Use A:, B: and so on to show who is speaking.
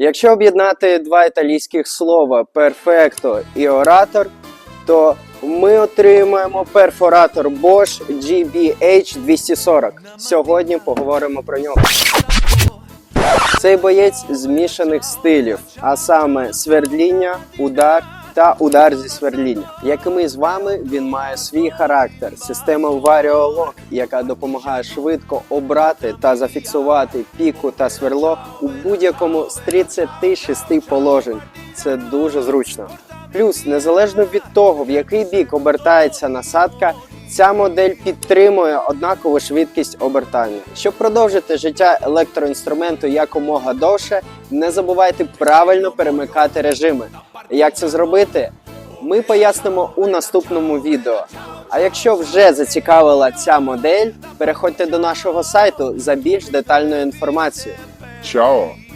A: Якщо об'єднати два італійських слова перфекто і оратор, то ми отримаємо перфоратор Bosch GBH240. Сьогодні поговоримо про нього. Цей боєць змішаних стилів, а саме свердління, удар та удар зі сверління. Як і ми з вами, він має свій характер, система VarioLock, яка допомагає швидко обрати та зафіксувати піку та сверло у будь-якому з 36 положень. Це дуже зручно. Плюс, незалежно від того, в який бік обертається насадка, Ця модель підтримує однакову швидкість обертання. Щоб продовжити життя електроінструменту якомога довше, не забувайте правильно перемикати режими. Як це зробити? Ми пояснимо у наступному відео. А якщо вже зацікавила ця модель, переходьте до нашого сайту за більш детальною інформацією.
B: Ciao.